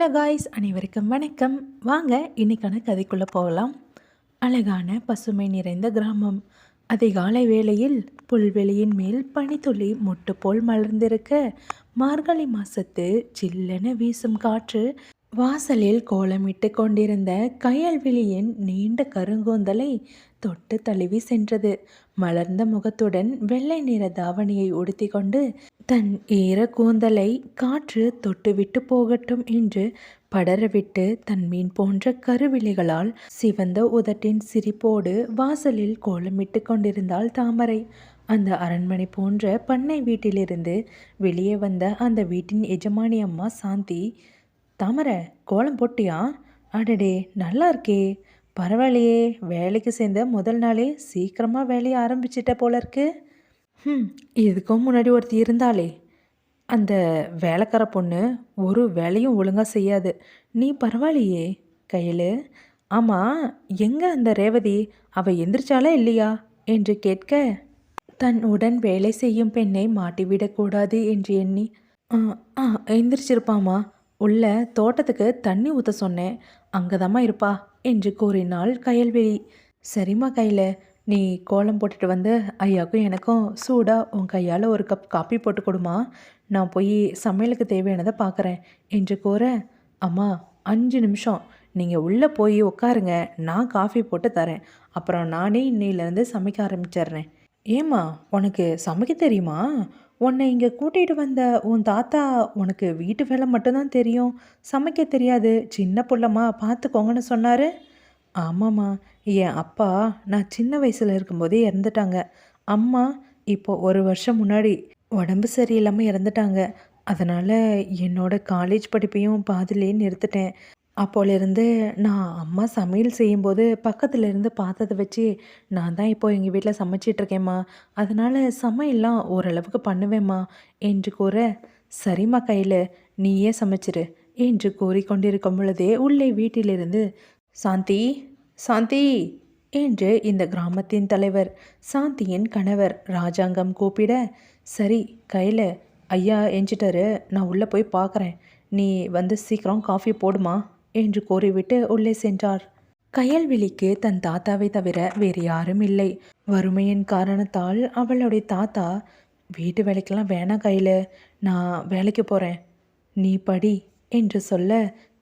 Hello guys அனைவருக்கும் வணக்கம். வாங்க இன்னைக்கான கதைக்குள்ளே போகலாம். அழகான பசுமை நிறைந்த கிராமம். அதிகாலை வேளையில் புல்வெளியின் மேல் பனித்துளி முட்டு போல் மலர்ந்திருக்க மார்கழி மாசத்து சில்லென வீசும் காற்று வாசலில் கோலமிட்டு கொண்டிருந்த கயல்விழியின் நீண்ட கருங்கூந்தலை தொட்டு தழுவி சென்றது. மலர்ந்த முகத்துடன் வெள்ளை நிற தாவணியை உடுத்தி கொண்டு தன் ஈர கூந்தலை காற்று தொட்டுவிட்டு போகட்டும் என்று படரவிட்டு தன் மீன் போன்ற கருவிழிகளால் சிவந்த உதட்டின் சிரிப்போடு வாசலில் கோலமிட்டு கொண்டிருந்தாள் தாமரை. அந்த அரண்மனை போன்ற பண்ணை வீட்டிலிருந்து வெளியே வந்த அந்த வீட்டின் எஜமானி அம்மா சாந்தி தாமரை கோலம் போட்டியா? அடடே நல்லா இருக்கே. பரவாயில்லையே வேலைக்கு சேர்ந்த முதல் நாளே சீக்கிரமாக வேலையை ஆரம்பிச்சிட்ட போல இருக்கு. ம் இதுக்கும் முன்னாடி ஒருத்தி இருந்தாளே. அந்த வேலைக்கார பொண்ணு ஒரு வேலையும் ஒழுங்காக செய்யாது. நீ பரவாயில்லையே. கையில் ஆமாம் எங்கே அந்த ரேவதி? அவள் எந்திரிச்சாலா இல்லையா? என்று கேட்க தன் உடன் வேலை செய்யும் பெண்ணை மாட்டிவிடக்கூடாது என்று எண்ணி ஆ ஆ எந்திரிச்சிருப்பாமா உள்ள தோட்டத்துக்கு தண்ணி ஊற்ற சொன்னேன். அங்கதாம்மா இருப்பா என்று கூறினாள் கயல்வெளி சரிம்மா கையில் நீ கோலம் போட்டுட்டு வந்து ஐயாவுக்கும் எனக்கும் சூடாக உன் கையால் ஒரு கப் காப்பி போட்டு கொடுமா. நான் போய் சமையலுக்கு தேவையானதை பார்க்குறேன் என்று கூற அம்மா அஞ்சு நிமிஷம். நீங்கள் உள்ளே போய் உட்காருங்க நான் காஃபி போட்டு தரேன். அப்புறம் நானே இன்னையிலேருந்து சமைக்க ஆரம்பிச்சிடுறேன். ஏம்மா உனக்கு சமைக்க தெரியுமா? உன்னை இங்கே கூட்டிகிட்டு வந்த உன் தாத்தா உனக்கு வீட்டு வேலை மட்டும்தான் தெரியும். சமைக்க தெரியாது. சின்ன பிள்ளம்மா பார்த்துக்கோங்கன்னு சொன்னார். ஆமாம்மா. என் அப்பா நான் சின்ன வயசில் இருக்கும்போதே இறந்துட்டாங்க. அம்மா இப்போ ஒரு வருஷம் முன்னாடி உடம்பு சரியில்லாமல் இறந்துட்டாங்க. அதனால் என்னோட காலேஜ் படிப்பையும் பாதிலேயே நிறுத்திட்டேன். அப்போலேருந்து நான் அம்மா சமையல் செய்யும்போது பக்கத்துல இருந்து பார்த்ததை வச்சு நான் தான் இப்போ எங்கள் வீட்டில் சமைச்சிட்ருக்கேம்மா. அதனால் சமையல்லாம் ஓரளவுக்கு பண்ணுவேம்மா. என்று கூற சரிம்மா கையில் நீயே சமைச்சிரு என்று கூறிக்கொண்டிருக்கும் பொழுதே உள்ளே வீட்டிலிருந்து சாந்தி சாந்தி! என்று இந்த கிராமத்தின் தலைவர் சாந்தியின் கணவர் ராஜாங்கம் கூப்பிட சரி கையில் ஐயா எஞ்சிட்டாரு நான் உள்ளே போய் பார்க்குறேன் நீ வந்து சீக்கிரம் காஃபி போடுமா? என்று கூறிவிட்டு உள்ளே சென்றார். கயல்விழிக்கு தன் தாத்தாவை தவிர வேறு யாரும் இல்லை. வறுமையின் காரணத்தால் அவளுடைய தாத்தா வீட்டு வேலைக்கெல்லாம் வேணாம் கையில். நான் வேலைக்கு போகிறேன் நீ படி என்று சொல்ல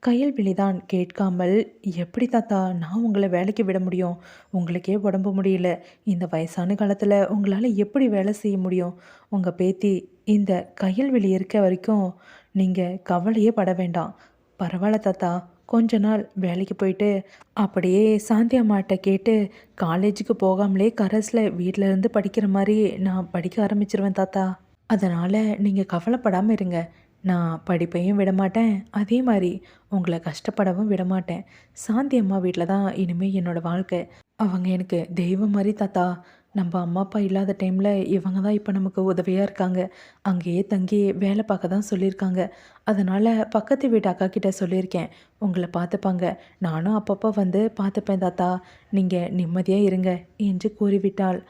கையல்விழிதான் கேட்காமல் எப்படி தாத்தா நான் உங்களை வேலைக்கு விட முடியும்? உங்களுக்கே உடம்பு முடியல. இந்த வயசான காலத்தில் உங்களால் எப்படி வேலை செய்ய முடியும்? உங்கள் பேத்தி இந்த கையல்விழி இருக்க வரைக்கும் நீங்கள் கவலையே பட வேண்டாம். பரவாயில்ல தாத்தா கொஞ்ச நாள் வேலைக்கு போயிட்டு அப்படியே சாந்தி அம்மாட்ட கேட்டு காலேஜுக்கு போகாமலே கரஸில் வீட்டில் இருந்து படிக்கிற மாதிரி நான் படிக்க ஆரம்பிச்சிருவேன் தாத்தா. அதனால் நீங்கள் கவலைப்படாமல் இருங்க. நான் படிப்பையும் விட மாட்டேன் அதே மாதிரி உங்களை கஷ்டப்படவும் விடமாட்டேன். சாந்தி அம்மா வீட்டில் தான் இனிமேல் என்னோடய வாழ்க்கை. அவங்க எனக்கு தெய்வம் மாதிரி தாத்தா. நம்ம அம்மா அப்பா இல்லாத டைமில் இவங்க தான் இப்போ நமக்கு உதவியாக இருக்காங்க. அங்கேயே தங்கி வேலை பார்க்க தான் சொல்லியிருக்காங்க. அதனால் பக்கத்து வீட்டு அக்கா கிட்ட சொல்லியிருக்கேன். உங்களை பார்த்துப்பாங்க. நானும் அப்பப்போ வந்து பார்த்துப்பேன் தாத்தா. நீங்கள் நிம்மதியாக இருங்க என்று கூறிவிட்டாள்.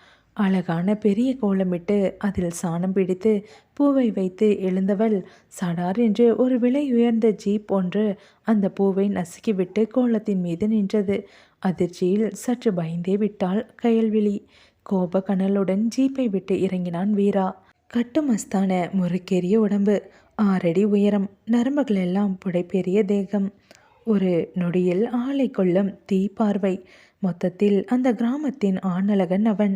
அழகான பெரிய கோலமிட்டு அதில் சாணம் பிடித்து பூவை வைத்து எழுந்தவள் சடார் என்று ஒரு விலை உயர்ந்த ஜீப் ஒன்று அந்த பூவை நசுக்கிவிட்டு கோலத்தின் மீது நின்றது. அதிர்ச்சியில் சற்று பயந்தே விட்டாள் கயல்விழி. கோப கனலுடன் ஜீப்பை விட்டு இறங்கினான் வீரா. கட்டுமஸ்தான முறுக்கேறிய உடம்பு ஆறடி உயரம் நரம்புகள் எல்லாம் புடைப்பெரிய தேகம். ஒரு நொடியில் ஆலை கொள்ளும் தீ பார்வை. மொத்தத்தில் அந்த கிராமத்தின் ஆணழகன் அவன்.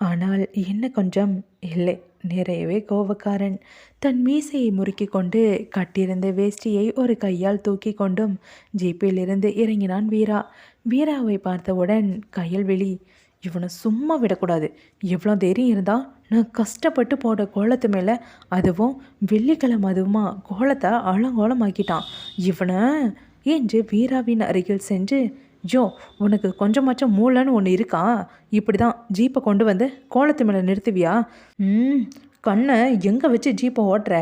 ஆனால் என்ன கொஞ்சம் இல்லை. நிறையவே கோபக்காரன் தன் மீசையை முறுக்கி கொண்டு கட்டியிருந்த வேஷ்டியை ஒரு கையால் தூக்கி கொண்டும் ஜீப்பிலிருந்து இறங்கினான் வீரா. வீராவை பார்த்தவுடன் வெளி இவனை சும்மா விடக்கூடாது. எவ்வளோ தைரியம் இருந்தால் நான் கஷ்டப்பட்டு போட கோலத்து மேலே அதுவும் வெள்ளிக்கிழமை அதுவுமா கோலத்தை அலங்கோலமாக்கிட்டான். இவனை என்று வீராவின் அருகில் சென்று ஜோ உனக்கு கொஞ்சமாச்சும் மூளைன்னு ஒன்று இருக்கா? இப்படி தான் ஜீப்பை கொண்டு வந்து கோலத்து மேலே நிறுத்துவியா? ம் கண்ணை எங்கே வச்சு ஜீப்பை ஓட்டுற?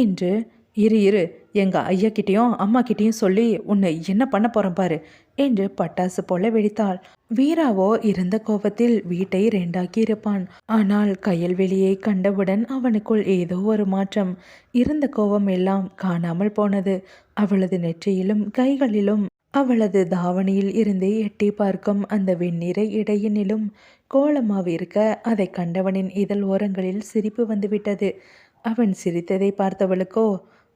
என்று இரு இரு எங்கள் ஐயா கிட்டேயும் அம்மா கிட்டேயும் சொல்லி உன்னை என்ன பண்ண போகிறேன் பாரு என்று பட்டாசு போல வெடித்தாள். வீராவோ இருந்த கோபத்தில் வீட்டை ரெண்டாக்கி இருப்பான். ஆனால் கயல்வெளியை கண்டவுடன் அவனுக்குள் ஏதோ ஒரு மாற்றம். இருந்த கோபம் எல்லாம் காணாமல் போனது. அவளது நெற்றியிலும் கைகளிலும் அவளது தாவணியில் இருந்து எட்டி பார்க்கும் அந்த வெண்ணிறை இடையினிலும் கோலமாவிருக்க அதை கண்டவனின் இதழ் ஓரங்களில் சிரிப்பு வந்துவிட்டது. அவன் சிரித்ததை பார்த்தவளுக்கோ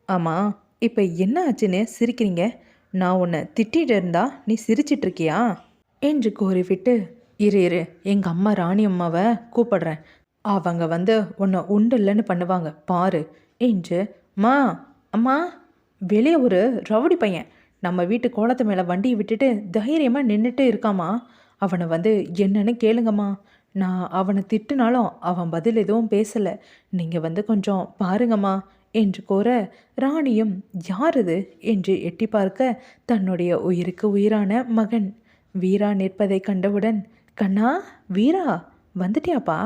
ஆமாம் இப்போ என்ன ஆச்சுன்னு சிரிக்கிறீங்க? நான் உன்னை திட்டிகிட்டு இருந்தா நீ சிரிச்சிட்ருக்கியா என்று கூறிவிட்டு இரு இரு எங்கள் அம்மா ராணி அம்மாவை கூப்பிடுறேன். அவங்க வந்து உன்னை உண்டு இல்லைன்னு பண்ணுவாங்க பாரு என்று மா அம்மா வெளியே ஒரு ரவுடி பையன் நம்ம வீட்டு கோலத்து மேலே வண்டியை விட்டுட்டு தைரியமாக நின்றுட்டு இருக்காமா அவனை வந்து என்னன்னு கேளுங்கம்மா. நான் அவனை திட்டுனாலும் அவன் பதில் எதுவும் பேசலை. நீங்கள் வந்து கொஞ்சம் பாருங்கம்மா என்று கூற ராணியும் யார் இது என்று எட்டி பார்க்க தன்னுடைய உயிருக்கு உயிரான மகன். வீரா நிற்பதை கண்டவுடன் கண்ணா வீரா வந்துட்டியாப்பா?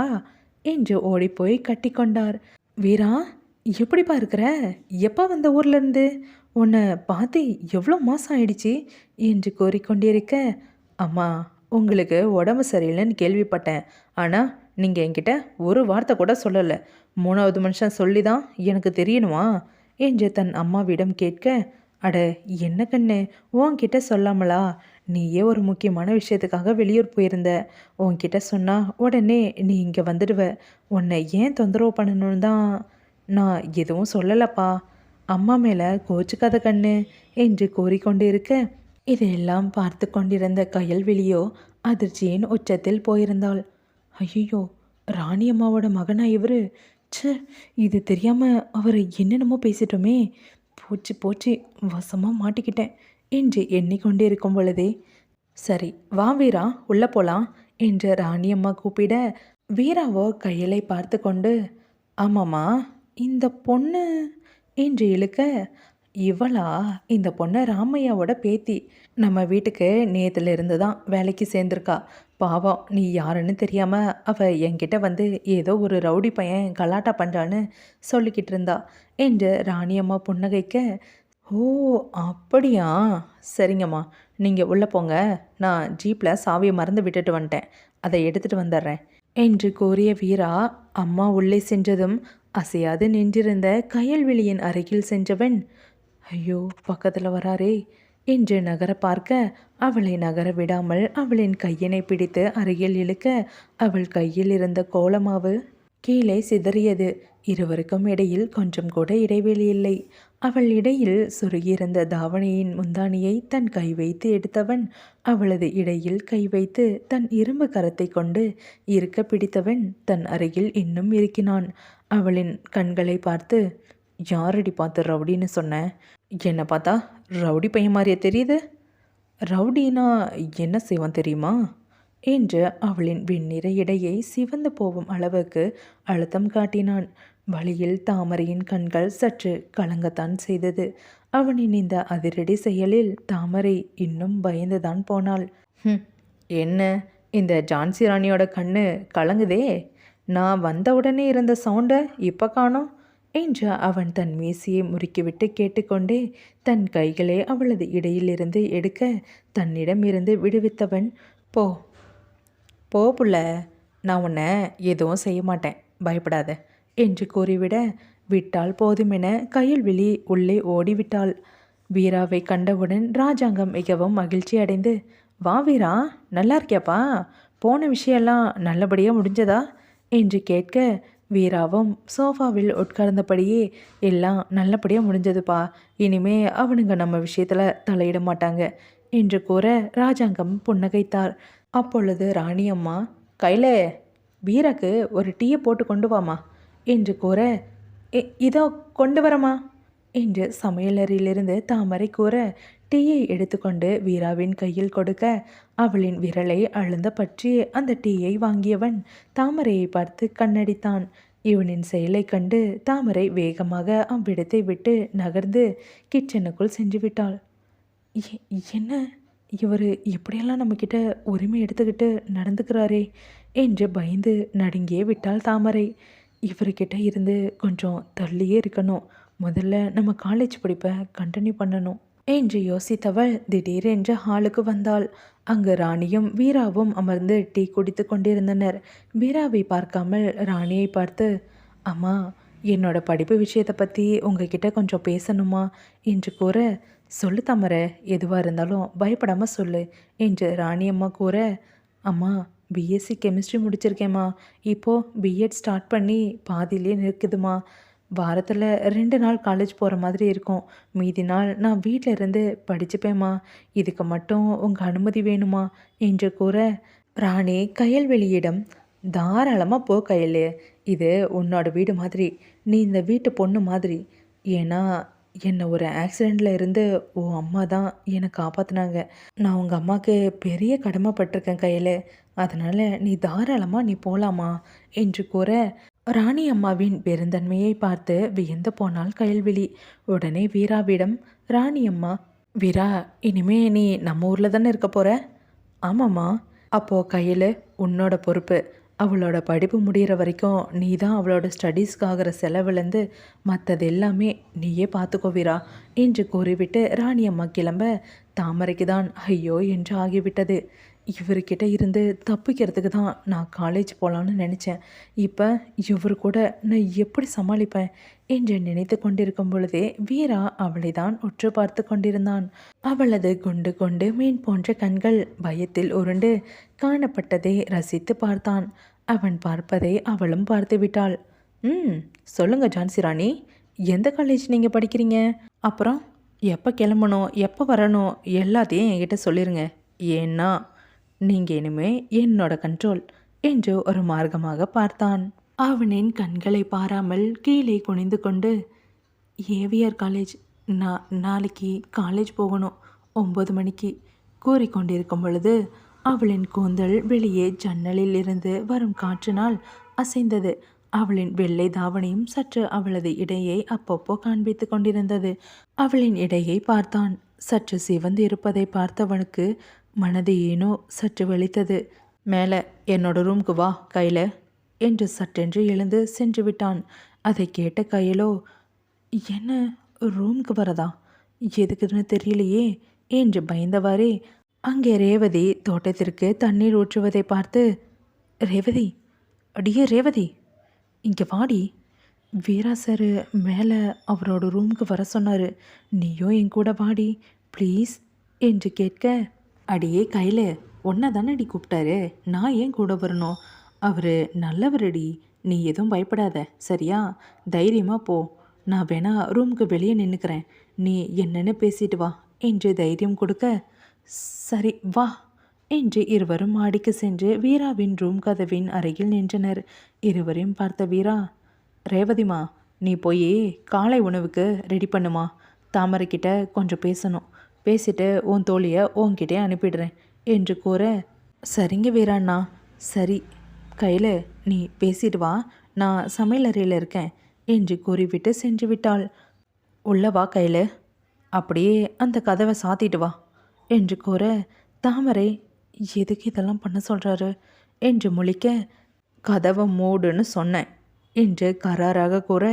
என்று ஓடிப்போய் கட்டி கொண்டார். வீரா எப்படிப்பா இருக்கிற? எப்போ வந்த ஊர்லேருந்து? உன்னை பார்த்து எவ்வளோ மாதம் ஆயிடுச்சு? என்று கோரிக்கொண்டிருக்க அம்மா உங்களுக்கு உடம்பு சரியில்லைன்னு கேள்விப்பட்டேன். ஆனால் நீங்கள் என்கிட்ட ஒரு வார்த்தை கூட சொல்லலை. மூணாவது மனுஷன் சொல்லி தான் எனக்கு தெரியணுமா? என்று தன் அம்மாவிடம் கேட்க அட என்ன கண்ணு? உன்கிட்ட சொல்லாமலா? நீயே ஒரு முக்கியமான விஷயத்துக்காக வெளியூர் போயிருந்த. உன்கிட்ட சொன்னால் உடனே நீ இங்கே வந்துடுவ. உன்னை ஏன் தொந்தரவு பண்ணணும்னு தான் நான் எதுவும் சொல்லலப்பா. அம்மா மேலே கோச்சுக்காத கண்ணு என்று கூறிக்கொண்டிருக்க இதையெல்லாம் பார்த்து கொண்டிருந்த கயல்வெளியோ அதிர்ச்சியின் உச்சத்தில் போயிருந்தாள். ஐயோ ராணி அம்மாவோட மகனா இவர்? ச்சே இது தெரியாமல் அவர் என்னென்னமோ பேசிட்டோமே. போச்சு போச்சு வசமாக மாட்டிக்கிட்டேன் என்று எண்ணிக்கொண்டு இருக்கும் பொழுதே சரி வா வீரா உள்ளே போகலாம் என்று ராணியம்மா கூப்பிட வீராவோ கையலை பார்த்து கொண்டு ஆமாம்மா. இந்த பொண்ணு? என்று இழுக்க இவளா? இந்த பொண்ணு ராமையாவோட பேத்தி. நம்ம வீட்டுக்கு நேத்துல இருந்து தான் வேலைக்கு சேர்ந்துருக்கா. பாவம் நீ யாருன்னு தெரியாமல் அவள் என்கிட்ட வந்து ஏதோ ஒரு ரவுடி பையன் கலாட்டா பண்ணுறான்னு சொல்லிக்கிட்டு இருந்தா என்று ராணியம்மா புன்னகைக்க ஓ அப்படியா? சரிங்கம்மா. நீங்கள் உள்ளே போங்க. நான் ஜீப்பில் சாவியை மறந்து விட்டுட்டு வந்துட்டேன். அதை எடுத்துகிட்டு வந்துடுறேன் என்று கூறிய வீரா அம்மா உள்ளே சென்றதும் அசையாது நின்றிருந்த கயல்வெளியின் அருகில் சென்றவன் ஐயோ பக்கத்தில் வராரே என்று நகர பார்க்க அவளை நகர விடாமல் அவளின் கையினை பிடித்து அருகில் இழுக்க அவள் கையில் இருந்த கோலமாவு கீழே சிதறியது. இருவருக்கும் இடையில் கொஞ்சம் கூட இடைவெளி இல்லை. அவள் இடையில் சுருகியிருந்த தாவணியின் முந்தானியை தன் கை வைத்து எடுத்தவன் அவளது இடையில் கை வைத்து தன் இரும்பு கரத்தை கொண்டு இருக்க பிடித்தவன் தன் அருகில் இன்னும் இருக்கினான் அவளின் கண்களை பார்த்து யாரடி பார்த்து ரவுடின்னு சொன்னேன் என்னை பார்த்தா ரவுடி பையன் மாதிரியே தெரியுது? ரவுடினா என்ன செய்வான் தெரியுமா? என்று அவளின் வெண்ணிற இடையை சிவந்து போகும் அளவுக்கு அழுத்தம் காட்டினான். வழியில் தாமரையின் கண்கள் சற்று கலங்கத்தான் செய்தது. அவனின் இந்த அதிரடி செயலில் தாமரை இன்னும் பயந்துதான் போனாள். "ஹும், என்ன? இந்த ஜான்சி ராணியோட கண்ணு கலங்குதே. நான் வந்தவுடனே இருந்த சவுண்டை இப்போ காணோம் என்று அவன் தன் மீசியை முறுக்கிவிட்டு கேட்டுக்கொண்டே தன் கைகளை அவளது இடையிலிருந்து எடுக்க தன்னிடமிருந்து விடுவித்தவன் போ போ புள்ள. நான் உன்னை எதுவும் செய்ய மாட்டேன். பயப்படாத. என்று கூறிவிட விட்டால் போதுமென கையில் விழி உள்ளே ஓடிவிட்டாள். வீராவை கண்டவுடன் ராஜாங்கம் மிகவும் மகிழ்ச்சி அடைந்து வா வீரா நல்லா இருக்கியாப்பா? போன விஷயம்லாம் நல்லபடியாக முடிஞ்சதா? என்று கேட்க வீராவும் சோஃபாவில் உட்கார்ந்தபடியே எல்லாம் நல்லபடியாக முடிஞ்சதுப்பா. இனிமே அவனுங்க நம்ம விஷயத்தில் தலையிட மாட்டாங்க என்று கூற ராஜாங்கம் புன்னகைத்தார். அப்பொழுது ராணியம்மா கையில் வீராக்கு ஒரு டீயை போட்டு கொண்டு வாமா என்று கூற இதோ கொண்டு வரமா? என்று சமையலறையிலிருந்து தாமரை கூற டீயை எடுத்துக்கொண்டு வீராவின் கையில் கொடுக்க அவளின் விரலை அழுந்த பற்றி அந்த டீயை வாங்கியவன் தாமரையை பார்த்து கண்ணடித்தான். இவனின் செயலை கண்டு தாமரை வேகமாக அவ்விடத்தை விட்டு நகர்ந்து கிச்சனுக்குள் சென்று விட்டாள். என்ன? இவர் இப்படியெல்லாம் நம்மக்கிட்ட உரிமை எடுத்துக்கிட்டு நடந்துக்கிறாரே என்று பயந்து நடுங்கியே விட்டாள் தாமரை. இவர்கிட்ட இருந்து கொஞ்சம் தள்ளியே இருக்கணும். முதல்ல நம்ம காலேஜ் படிப்பை கண்டினியூ பண்ணணும். என்று யோசித்தவள் திடீரென்று ஹாலுக்கு வந்தாள். அங்கு ராணியும் வீராவும் அமர்ந்து டீ குடித்து கொண்டிருந்தனர். வீராவை பார்க்காமல் ராணியை பார்த்து அம்மா என்னோட படிப்பு விஷயத்தை பற்றி உங்ககிட்ட கொஞ்சம் பேசணுமா? என்று கூற சொல்லு தமர எதுவாக இருந்தாலும் பயப்படாமல் சொல்லு என்று ராணி அம்மா கூற அம்மா பிஎஸ்சி கெமிஸ்ட்ரி முடிச்சிருக்கேம்மா. இப்போது பிஎட் ஸ்டார்ட் பண்ணி பாதியிலே நிற்குதுமா வாரத்தில் ரெண்டு நாள் காலேஜ் போகிற மாதிரி இருக்கும். மீதி நாள் நான் வீட்டில் இருந்து படிச்சுப்பேம்மா. இதுக்கு மட்டும் உங்கள் அனுமதி வேணுமா? என்று கூற ராணி கையல்வெளியிடம் தாராளமாக போ கையில். இது உன்னோட வீடு மாதிரி. நீ இந்த வீட்டு பொண்ணு மாதிரி. ஏன்னா என்னை ஒரு ஆக்சிடெண்ட்டில் இருந்து உன் அம்மா தான் என்னை காப்பாற்றினாங்க நான் உங்கள் அம்மாவுக்கு பெரிய கடமைப்பட்டிருக்கேன் கையில். அதனால் நீ தாராளமாக நீ போகலாமா என்று கூற ராணி அம்மாவின் பெருந்தன்மையை பார்த்து வியந்து போனாள் கயல்விழி. உடனே வீராவிடம் ராணி அம்மா வீரா இனிமே நீ நம்ம ஊரில் தானே இருக்க போகிற ஆமாம்மா. அப்போது கையில் உன்னோட பொறுப்பு. அவளோட படிப்பு முடிகிற வரைக்கும் நீ தான் அவளோட ஸ்டடீஸ்க்கு ஆகிற செலவுலேருந்து மற்றது எல்லாமே நீயே பார்த்துக்கோ வீரா என்று கூறிவிட்டு ராணி அம்மா கிளம்ப தாமரைக்கு தான் ஐயோ என்று ஆகிவிட்டது. இவர்கிட்ட இருந்து தப்பிக்கிறதுக்கு தான் நான் காலேஜ் போகலான்னு நினச்சேன். இப்போ இவர் கூட நான் எப்படி சமாளிப்பேன் என்று நினைத்து கொண்டிருக்கும் பொழுதே வீரா அவளை தான் உற்று பார்த்து கொண்டிருந்தான். அவளது குண்டு கொண்டு மீன் போன்ற கண்கள் பயத்தில் உருண்டு காணப்பட்டதை ரசித்து பார்த்தான். அவன் பார்ப்பதை அவளும் பார்த்து விட்டாள். ம் சொல்லுங்கள் ஜான்சி ராணி எந்த காலேஜ் நீங்கள் படிக்கிறீங்க? அப்புறம் எப்போ கிளம்பணும் எப்போ வரணும் எல்லாத்தையும் என்கிட்ட சொல்லிடுங்க ஏன்னா நீங்கள் இனிமே என்னோட கண்ட்ரோல் என்று ஒரு மார்க்கமாக பார்த்தான். அவனின் கண்களை பாராமல் கீழே குனிந்து கொண்டு ஏவிஆர் காலேஜ் நான் நாளைக்கு காலேஜ் போகணும். ஒம்பது மணிக்கு கூறிக்கொண்டிருக்கும் பொழுது அவளின் கூந்தல் வெளியே ஜன்னலில் இருந்து வரும் காற்றினால் அசைந்தது. அவளின் வெள்ளை தாவணியும் சற்று அவளது இடையை அப்பப்போ காண்பித்து கொண்டிருந்தது. அவளின் இடையை பார்த்தான். சற்று சிவந்து இருப்பதை பார்த்தவனுக்கு மனது ஏனோ சற்று வலித்தது. மேலே என்னோட ரூமுக்கு வா கையில் என்று சட்டென்று எழுந்து சென்று விட்டான். அதை கேட்ட கையிலோ என்ன ரூம்க்கு வரதா? எதுக்குன்னு தெரியலையே என்று பயந்தவாறே அங்கே ரேவதி தோட்டத்திற்கு தண்ணீர் ஊற்றுவதை பார்த்து ரேவதி? அடியே ரேவதி! இங்கே வாடி. வீரா சார் மேலே அவரோட ரூமுக்கு வர சொன்னார். நீயும் என் கூட வாடி ப்ளீஸ் என்று கேட்க அடியே கையில் ஒன்றை தானே அடி கூப்பிட்டாரு? நான் ஏன் கூட வரணும்? அவர் நல்லவரடி. நீ எதுவும் பயப்படாத சரியா? தைரியமாக போ. நான் வேணா ரூமுக்கு வெளியே நின்றுக்கிறேன் நீ என்னென்னு பேசிட்டு வா. என்று தைரியம் கொடுக்க சரி வா. என்று இருவரும் மாடிக்கு சென்று வீராவின் ரூம் கதவின் அருகில் நின்றனர். இருவரையும் பார்த்த வீரா ரேவதிமா நீ போய் காலை உணவுக்கு ரெடி பண்ணுமா? தாமரைக்கிட்ட கொஞ்சம் பேசணும். பேசிட்டு உன் தோழியை உன்கிட்டே அனுப்பிடுறேன் என்று கூற சரிங்க வீராண்ணா. சரி கையில் நீ பேசிட்டு வா. நான் சமையலறையில் இருக்கேன் என்று கூறிவிட்டு சென்று விட்டாள். உள்ளவா கையில். அப்படியே அந்த கதவை சாத்திட்டு வா என்று கூற தாமரை எதுக்கு இதெல்லாம் பண்ண சொல்கிறாரு என்று முழிக்க கதவை மூடுன்னு சொன்னேன் என்று கராராக கூற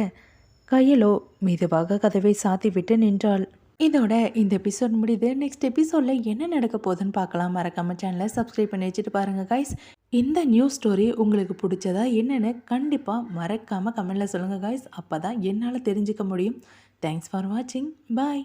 கையிலோ மெதுவாக கதவை சாத்திவிட்டு நின்றாள். இதோட இந்த எபிசோட் முடியுது. நெக்ஸ்ட் எபிசோடில் என்ன நடக்க போகுதுன்னு பார்க்கலாம். மறக்காம சேனலை சப்ஸ்கிரைப் பண்ணி வச்சுட்டு பாருங்கள் கைஸ் இந்த நியூஸ் ஸ்டோரி உங்களுக்கு பிடிச்சதா என்னென்னு கண்டிப்பாக மறக்காமல் கமெண்டில் சொல்லுங்கள் கைஸ் அப்போ தான் என்னால் தெரிஞ்சுக்க முடியும். தேங்க்ஸ் ஃபார் வாட்சிங் பாய்